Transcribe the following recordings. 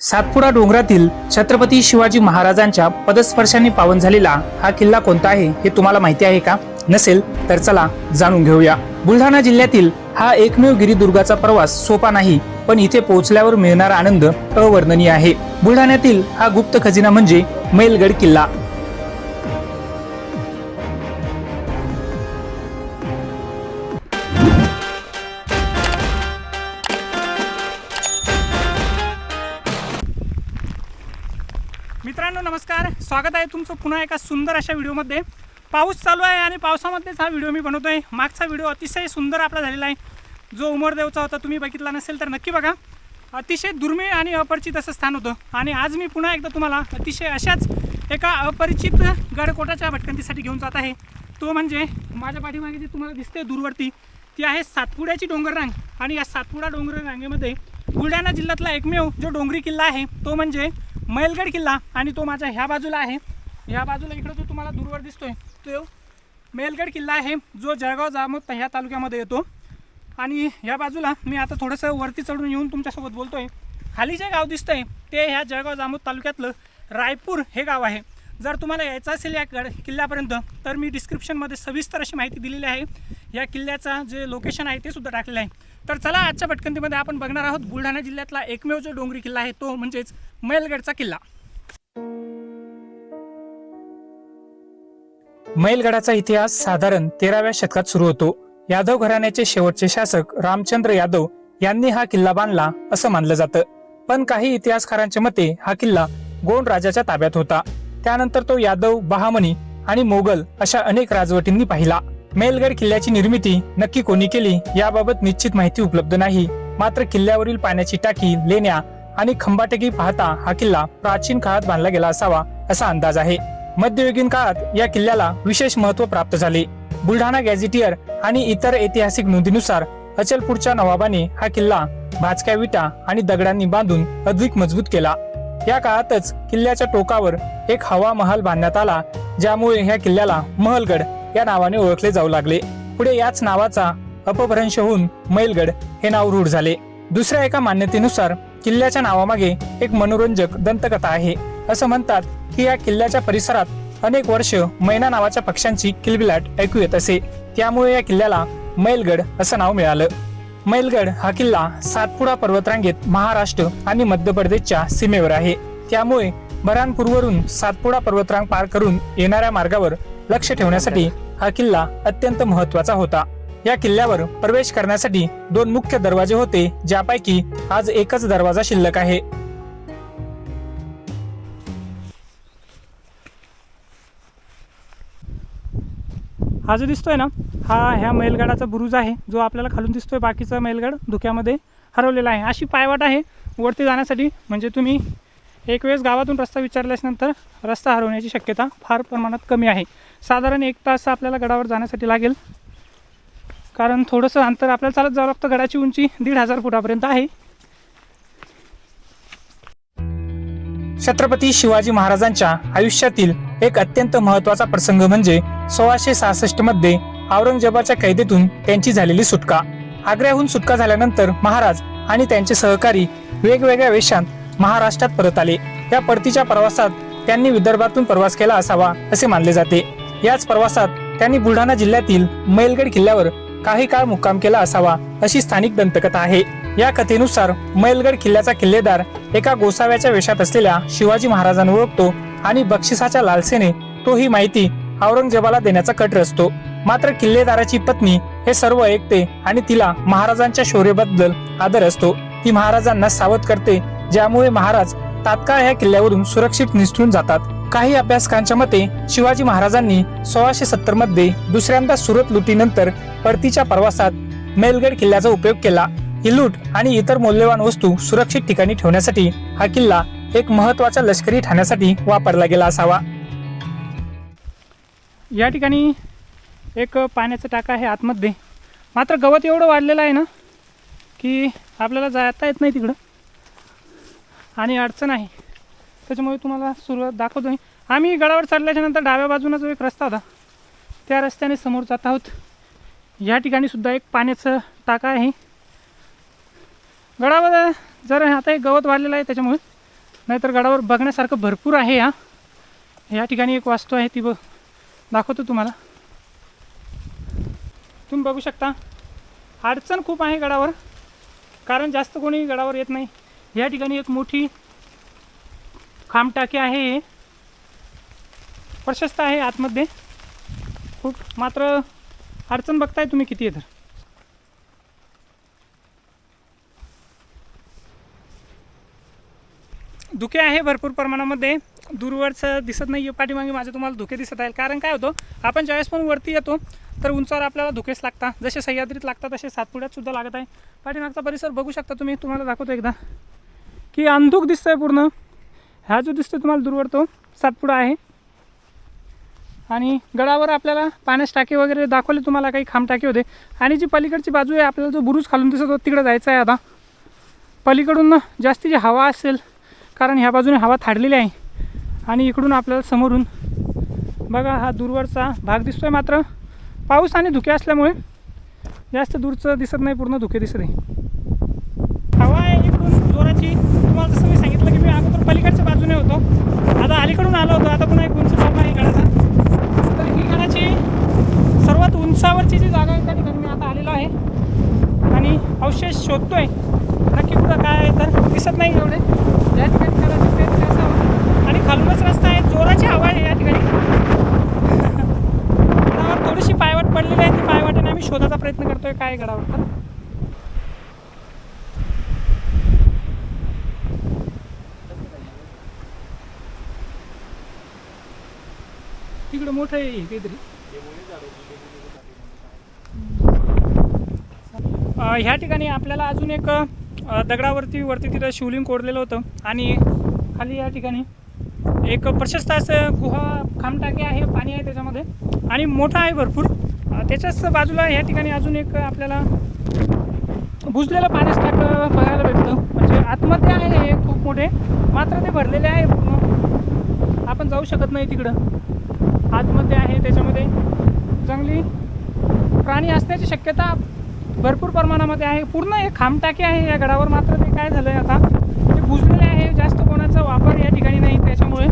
सातपुडा डोंगरातील छत्रपती शिवाजी महाराजांच्या पदस्पर्शाने पावन झालेला हा किल्ला कोणता आहे हे तुम्हाला माहिती आहे का? नसेल तर चला जाणून घेऊया. बुलढाणा जिल्ह्यातील हा एकमेव गिरिदुर्गाचा प्रवास सोपा नाही पण इथे पोहोचल्यावर मिळणारा आनंद अवर्णनीय आहे. बुलढाण्यातील हा गुप्त खजिना म्हणजे मैलगड किल्ला. स्वागत आहे तुमचं पुन्हा एका सुंदर अशा व्हिडिओमध्ये. पाऊस चालू आहे आणि पावसामध्येच हा व्हिडिओ मी बनवतो आहे मागचा व्हिडिओ अतिशय सुंदर आपला झालेला आहे. जो उमरदेवचा होता तुम्ही बघितला नसेल तर नक्की बघा. अतिशय दुर्मिळ आणि अपरिचित असं स्थान होतं. आणि आज मी पुन्हा एकदा तुम्हाला अतिशय अशाच एका अपरिचित गडकोटाच्या भटकंतीसाठी घेऊन जात आहे. तो म्हणजे माझ्या पाठीमागे जी तुम्हाला दिसते दूरवरती ती आहे सातपुड्याची डोंगर रांग आणि या सातपुडा डोंगर रांगेमध्ये बुलढाणा जिल्ह्यातला एकमेव जो डोंगरी किल्ला आहे तो म्हणजे मैलगड किल्ला. आणि तो माझ्या ह्या बाजूला आहे. ह्या बाजूला इकडं जो तुम्हाला दूरवर दिसतोय तो मेलगड किल्ला आहे जो जळगाव जामोद ह्या तालुक्यामध्ये येतो. आणि ह्या बाजूला मी आता थोडंसं वरती चढून येऊन तुमच्यासोबत बोलतोय. खाली जे गाव दिसतंय ते ह्या जळगाव जामोद तालुक्यातलं रायपूर हे गाव आहे. जर तुम्हाला यायचं असेल या गड किल्ल्यापर्यंत तर मी डिस्क्रिप्शनमध्ये सविस्तर अशी माहिती दिलेली आहे. या किल्ल्याचा जे लोकेशन आहे ते सुद्धा टाकलेलं आहे. तर चला आजच्या भटकंतीमध्ये आपण बघणार आहोत बुलढाणा जिल्ह्यातला एकमेव जो डोंगरी किल्ला आहे तो म्हणजेच मैलगडचा किल्ला. मैलगडाचा इतिहास साधारण तेराव्या शतकात सुरू होतो. यादव घराण्याचे शेवटचे शासक रामचंद्र यादव यांनी हा किल्ला बांधला असं मानलं जातं. पण काही इतिहासकारांच्या मते हा किल्ला गोंड राजाच्या ताब्यात होता. त्यानंतर तो यादव बहामनी आणि मोगल अशा अनेक राजवटींनी पाहिला. मेलगड किल्ल्याची निर्मिती नक्की कोणी केली याबाबत निश्चित माहिती उपलब्ध नाही. मात्र किल्ल्यावरील पाण्याची टाकी लेण्या आणि खंबाटकी पाहता हा किल्ला प्राचीन काळात बांधला गेला असावा असा अंदाज आहे. मध्ययुगीन काळात या किल्ल्याला विशेष महत्त्व प्राप्त झाले. बुलढाणा गॅझेटियर आणि इतर ऐतिहासिक नोंदीनुसार अचलपूरच्या नवाबाने हा किल्ला भाजक्या विटा आणि दगडांनी बांधून अधिक मजबूत केला. या काळातच किल्ल्याच्या टोकावर एक हवा महल बांधण्यात आला ज्यामुळे ह्या किल्ल्याला महलगड या नावाने ओळखले जाऊ लागले. पुढे याच नावाचा अपभ्रंश होऊन मैलगड हे नाव रूढ झाले. दुसऱ्या एका मान्यतेनुसार किल्ल्याच्या नावामागे एक मनोरंजक दंतकथा आहे. असं म्हणतात की या किल्ल्याच्या परिसरात अनेक वर्ष मैना नावाच्या पक्ष्यांची किलबिलाट ऐकू येत असे. त्यामुळे या किल्ल्याला मैलगड असं नाव मिळालं. मैलगड हा किल्ला सातपुडा पर्वतरांगेत महाराष्ट्र आणि मध्य प्रदेशच्या सीमेवर आहे. त्यामुळे बऱ्हाणपूरवरून सातपुडा पर्वतरांग पार करून येणाऱ्या मार्गावर लक्ष ठेवण्यासाठी हा किल्ला अत्यंत महत्त्वाचा होता. या किल्ल्यावर प्रवेश करण्यासाठी दोन मुख्य दरवाजे होते ज्यापैकी आज एकच दरवाजा शिल्लक आहे. हा जो दिसतोय ना हा ह्या मैलगडाचा बुरुज आहे जो आपल्याला खालून दिसतोय बाकीचा मैलगड धुक्यामध्ये हरवलेला आहे. अशी पायवाट आहे वरती जाण्यासाठी म्हणजे तुम्ही एक वेळेस गावातून रस्ता विचारल्यानंतर रस्ता हरवण्याची शक्यता फार प्रमाणात कमी आहे. साधारण एक तास आपल्याला गडावर जाण्यासाठी लागेल. कारण थोडंसं अंतर आपल्याला चालत जावं लागतं. गडाची उंची दीड हजार फुटापर्यंत आहे. छत्रपती शिवाजी महाराजांच्या आयुष्यातील एक अत्यंत महत्त्वाचा प्रसंग म्हणजे सोळाशे सहासष्टमध्ये औरंगजेबाच्या कैदेतून त्यांची झालेली सुटका. आग्र्याहून सुटका झाल्यानंतर महाराज आणि त्यांचे सहकारी वेगवेगळ्या वेशांत महाराष्ट्रात परत आले. या परतीच्या प्रवासात त्यांनी विदर्भातून प्रवास केला असावा असे मानले जाते. याच प्रवासात त्यांनी बुलढाणा जिल्ह्यातील मैलगड किल्ल्यावर काही काळ मुक्काम केला असावा अशी स्थानिक दंतकथा आहे. या कथेनुसार मैलगड किल्ल्याचा किल्लेदार एका गोसाव्याच्या वेशात असलेल्या शिवाजी महाराजांना ओळखतो आणि बक्षिसाच्या लालसेने तो ही माहिती औरंगजेबाला देण्याचा कट रचतो. मात्र किल्लेदाराची पत्नी हे सर्व ऐकते आणि तिला महाराजांच्या शौर्याबद्दल आदर असतो. ती महाराजांना सावध करते ज्यामुळे महाराज तात्काळ या किल्ल्यावरून सुरक्षित निसटून जातात. काही अभ्यासकांच्या मते शिवाजी महाराजांनी सोळाशे सत्तरमध्ये दुसऱ्यांदा सुरत लुटीनंतर परतीच्या प्रवासात मेलगड किल्ल्याचा उपयोग केला. ही लूट आणि इतर मौल्यवान वस्तू सुरक्षित ठिकाणी ठेवण्यासाठी हा किल्ला एक महत्त्वाच्या लष्करी ठाण्यासाठी वापरला गेला असावा. या ठिकाणी एक पाण्याचा टाका आहे आतमध्ये. मात्र गवत एवढं वाढलेलं आहे ना की आपल्याला जाता येत नाही तिकडं. आणि अडचण आहे. त्याच्यामुळे तुम्हाला सुरुवात दाखवतो मी. आम्ही गडावर चढल्याच्या नंतर डाव्या बाजूला जो एक रस्ता होता. त्या रस्त्याने समोर जात आहोत. या ठिकाणी सुद्धा एक पाण्याचं टाका आहे. गडावर जर आता एक गवत वाढलेलं आहे त्याच्यामुळे. नाहीतर गडावर बघण्यासारखं भरपूर आहे या या ठिकाणी एक वास्तू आहे ती बघ दाखवतो तुम्हाला. तुम्ही बघू शकता. अडचण खूप आहे गडावर. कारण जास्त कोणी गडावर येत नाही. या ठिकाणी एक मोठी खांबटाकी आहे. प्रशस्त आहे आतमध्ये. खूप मात्र अडचण बघताय तुम्ही किती आहे तर. धुके आहे भरपूर प्रमाणामध्ये. दूरवरचं दिसत नाही आहे पाठीमागे माझे तुम्हाला धुके दिसत आहे कारण काय होतं आपण ज्यावेळेस पण वरती येतो तर उंचावर आपल्याला धुकेच लागतात. जसे सह्याद्रीत लागतात तसे सातपुड्यात सुद्धा लागत आहे. पाठीमागचा परिसर बघू शकता तुम्ही. तुम्हाला दाखवतो एकदा. की अंधुक दिसतंय पूर्ण. हा जो दिसतो तुम्हाला दूरवर तो सातपुडा आहे. आणि गडावर आपल्याला पाण्यास टाके वगैरे दाखवले तुम्हाला काही खांब टाके होते. आणि जी पलीकडची बाजू आहे आपल्याला जो बुरुज खालून दिसत होता तिकडे जायचं आहे आता. पलीकडून जास्ती जी हवा असेल कारण ह्या बाजूने हवा थाडलेली आहे. आणि इकडून आपल्याला समोरून बघा हा दूरवरचा भाग दिसतो आहे मात्र पाऊस आणि धुके असल्यामुळे जास्त दूरचं दिसत नाही पूर्ण धुके दिसत आहे. हवा आहे इकडून जोराची. तुम्हाला जसं मी सांगितलं अगोदर पलीकडच्या बाजूने होतो. आता अलीकडून आलो होतो आता पुन्हा एक उंच जागा आहे गडाचा. तर ही गडाची सर्वात उंचावरची जी जागा आहे त्या ठिकाणी मी आता आलेलो आहे. आणि अवशेष शोधतोय. नक्की कुठं काय आहे तर दिसत नाही एवढे. या ठिकाणी कदाचित ते असावं आणि खालूनच रस्ता आहे. जोराची हवा आहे या ठिकाणी. थोडीशी पायवाट पडलेली आहे ती पायवाटाने आम्ही शोधायचा प्रयत्न करतोय काय गडावर. तर मोठं आहे हे काहीतरी. ह्या ठिकाणी आपल्याला अजून एक दगडावरती वरती तिथं शिवलिंग कोरलेलं होतं. आणि खाली या ठिकाणी एक प्रशस्त असं गुहा खामटाके आहे पाणी आहे त्याच्यामध्ये. आणि मोठं आहे भरपूर. त्याच्याच बाजूला ह्या ठिकाणी अजून एक आपल्याला बुजलेलं पाण्यास टाकं बघायला भेटतं. म्हणजे आतमध्ये आहे हे खूप मोठे. मात्र ते भरलेले आहे पूर्ण. आपण जाऊ शकत नाही तिकडं. आतमध्ये आहे त्याच्यामध्ये जंगली प्राणी असण्याची शक्यता भरपूर प्रमाणामध्ये आहे. पूर्ण एक खामटाकी आहे या गडावर मात्र ते काय झालं आहे आता? ते बुजलेले आहे जास्त कोणाचा वापर या ठिकाणी नाही त्याच्यामुळे.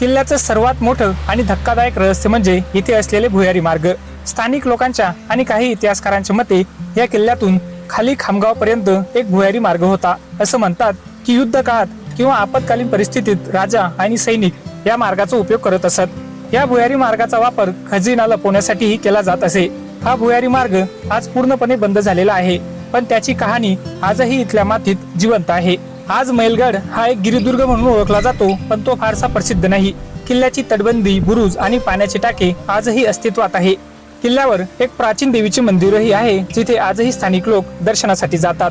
किल्ल्याचं सर्वात मोठं आणि धक्कादायक रहस्य म्हणजे इथे असलेले भुयारी मार्ग. स्थानिक लोकांच्या आणि काही इतिहासकारांच्या मते या किल्ल्यातून खाली खामगावपर्यंत एक भुयारी मार्ग होता असं म्हणतात की युद्ध काळात किंवा आपत्कालीन परिस्थितीत राजा आणि सैनिक या मार्गाचा उपयोग करत असत. या भुयारी मार्गाचा वापर खजिना लपवण्यासाठीही केला जात असे. हा भुयारी मार्ग आज पूर्णपणे बंद झालेला आहे. पण त्याची कहाणी आजही इथल्या मातीत जिवंत आहे. आज मैलगड हा एक गिरिदुर्ग म्हणून ओळखला जातो पण तो फारसा प्रसिद्ध नाही. किल्ल्याची तटबंदी बुरुज आणि पाण्याचे टाके आजही अस्तित्वात आहे. किल्ल्यावर एक प्राचीन देवीचे मंदिरही आहे जिथे आजही स्थानिक लोक दर्शनासाठी जातात.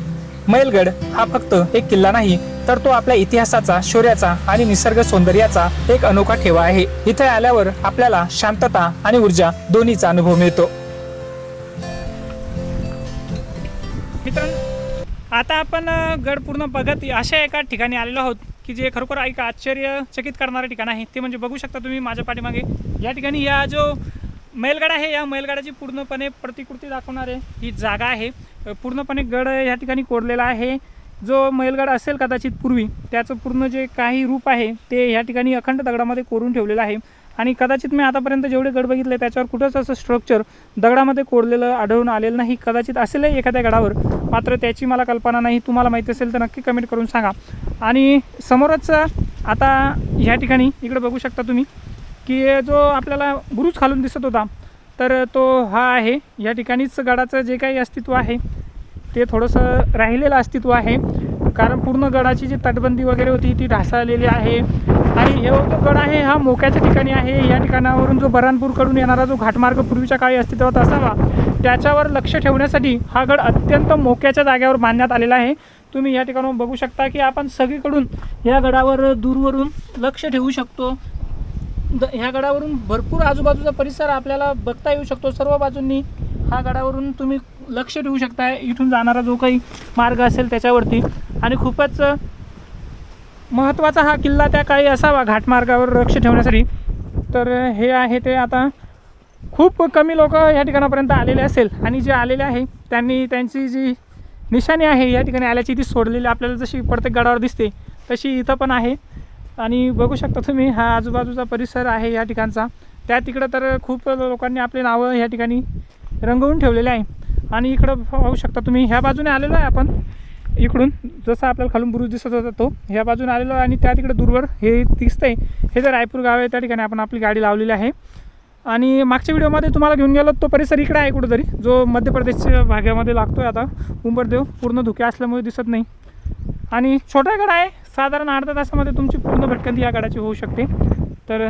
मैलगड हा फक्त एक किल्ला नाही तर तो आपल्या इतिहासाचा शौर्याचा आणि निसर्ग सौंदर्याचा एक अनोखा ठेवा आहे. इथे आल्यावर आपल्याला शांतता आणि ऊर्जा दोन्हीचा अनुभव मिळतो. मित्रांनो आता आपण गड पूर्ण बघत अशा एका ठिकाणी आलेलो आहोत की जे खरोखर एक आश्चर्यचकित करणारं ठिकाण आहे. ते म्हणजे बघू शकता तुम्ही माझ्या पाठीमागे. या ठिकाणी या जो मैलगड आहे. या मैलगडाची पूर्णपणे प्रतिकृती दाखवणारे ही जागा आहे. पूर्णपणे गड या ठिकाणी कोरलेला आहे. जो मैलगड असेल कदाचित पूर्वी त्याचं पूर्ण जे काही रूप आहे ते या ठिकाणी अखंड दगडामध्ये कोरून ठेवलेलं आहे. आणि कदाचित मी आतापर्यंत जेवढे गड बघितले त्याच्यावर कुठंच असं स्ट्रक्चर दगडामध्ये कोरलेलं आढळून आलेलं नाही. कदाचित असेलही एखाद्या गडावर. मात्र त्याची मला कल्पना नाही. तुम्हाला माहिती असेल तर नक्की कमेंट करून सांगा. आणि समोरच आता ह्या ठिकाणी इकडे बघू शकता तुम्ही. की जो आपल्याला बुरुज खालून दिसत होता तर तो हा आहे. या ठिकाणीच गडाचं जे काही अस्तित्व आहे ते थोडंसं राहिलेलं अस्तित्व आहे. कारण पूर्ण गडाची जी तटबंदी वगैरे होती ती ढासळलेली आहे. आणि हे जो गड आहे हा मोक्याच्या ठिकाणी आहे. या ठिकाणावरून जो बऱ्हाणपूरकडून येणारा जो घाटमार्ग पूर्वीच्या काळी अस्तित्वात असावा त्याच्यावर लक्ष ठेवण्यासाठी हा गड अत्यंत मोक्याच्या जागेवर बांधण्यात आलेला आहे. तुम्ही या ठिकाणावर बघू शकता की आपण सगळीकडून या गडावर दूरवरून लक्ष ठेवू शकतो. द ह्या गडावरून भरपूर आजूबाजूचा परिसर आपल्याला बघता येऊ शकतो. सर्व बाजूंनी हा गडावरून तुम्ही लक्ष ठेवू शकता इथून जाणारा जो काही मार्ग असेल त्याच्यावरती. आणि खूपच महत्त्वाचा हा किल्ला त्या काळी असावा घाटमार्गावर लक्ष ठेवण्यासाठी. तर हे आहे ते आता खूप खूप कमी लोक या ठिकाणापर्यंत आलेले असेल. आणि जे आलेले आहे त्यांनी त्यांची जी निशाणी आहे या ठिकाणी आल्याची ती सोडलेली आपल्याला जशी प्रत्येक गडावर दिसते तशी इथं पण आहे. आणि बघू शकता तुम्ही हा आजूबाजूचा परिसर आहे या ठिकाणचा. त्या तिकडं तर खूप लोकांनी आपले नावं या ठिकाणी रंगवून ठेवलेले आहे. आणि इकडं पाहू शकता तुम्ही ह्या बाजूने आलेलो आहे आपण. इकडून जसं आपल्याला खालून बुरुज दिसत होता तो ह्या बाजूने आलेलो आहे आणि त्या तिकडे दूरवर हे दिसतंय. हे जर रायपूर गाव आहे त्या ठिकाणी आपण आपली गाडी लावलेली आहे. आणि मागच्या व्हिडिओमध्ये तुम्हाला घेऊन गेलो तो परिसर इकडे आहे कुठंतरी जो मध्य प्रदेशच्या भागामध्ये लागतो आहे आता. उंबरदेव पूर्ण धुके असल्यामुळे दिसत नाही. आणि छोटा गड आहे साधारण अर्ध्या तासामध्ये तुमची पूर्ण भटकंती या गडाची होऊ शकते. तर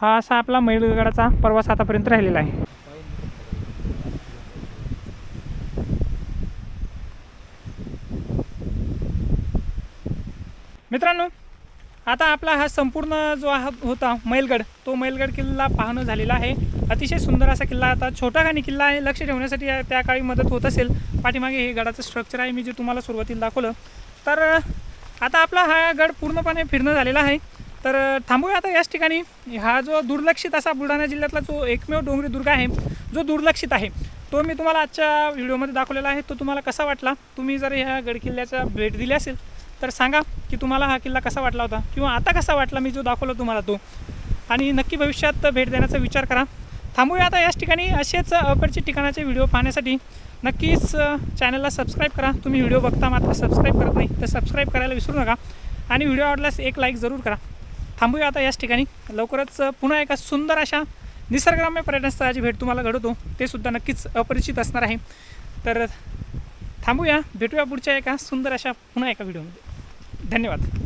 हा असा आपला मैलगडाचा प्रवास आतापर्यंत राहिलेला आहे. मित्रांनो आता आपला हा संपूर्ण जो हा होता मैलगड तो मैलगड किल्ला पाहणं झालेला आहे. अतिशय सुंदर असा किल्ला आता छोटा खानी किल्ला आहे. लक्ष ठेवण्यासाठी त्या काळी मदत होत असेल. पाठीमागे हे गडाचं स्ट्रक्चर आहे. मी जे तुम्हाला सुरुवातीला दाखवलं. तर आता आपला हा गड पूर्णपणे फिरणं झालेला आहे. तर थांबूया आता याच ठिकाणी. हा जो दुर्लक्षित असा बुलढाणा जिल्ह्यातला जो एकमेव डोंगरी दुर्ग आहे जो दुर्लक्षित आहे तो मी तुम्हाला आजच्या व्हिडिओमध्ये दाखवलेला आहे. तो तुम्हाला कसा वाटला? तुम्ही जर ह्या गडकिल्ल्याचा भेट दिली असेल तर सांगा की तुम्हाला हा किल्ला कसा वाटला होता किंवा आता कसा वाटला मी जो दाखवला तुम्हाला तो. आणि नक्की भविष्यात भेट देण्याचा विचार करा. थांबूया आता याच ठिकाणी असेच अपरिचित ठिकाणाचे व्हिडिओ पाहण्यासाठी. नक्कीच चॅनलला सबस्क्राईब करा. तुम्ही व्हिडिओ बघता मात्र सबस्क्राईब करत नाही तर सबस्क्राईब करायला विसरू नका. आणि व्हिडिओ आवडल्यास एक लाईक जरूर करा. थांबूया आता याच ठिकाणी. लवकरच पुन्हा एका सुंदर अशा निसर्गरम्य पर्यटनस्थळाची भेट तुम्हाला घडवतो. ते सुद्धा नक्कीच अपरिचित असणार आहे. तर थांबूया भेटूया पुढच्या एका सुंदर अशा पुन्हा एका व्हिडिओमध्ये धन्यवाद.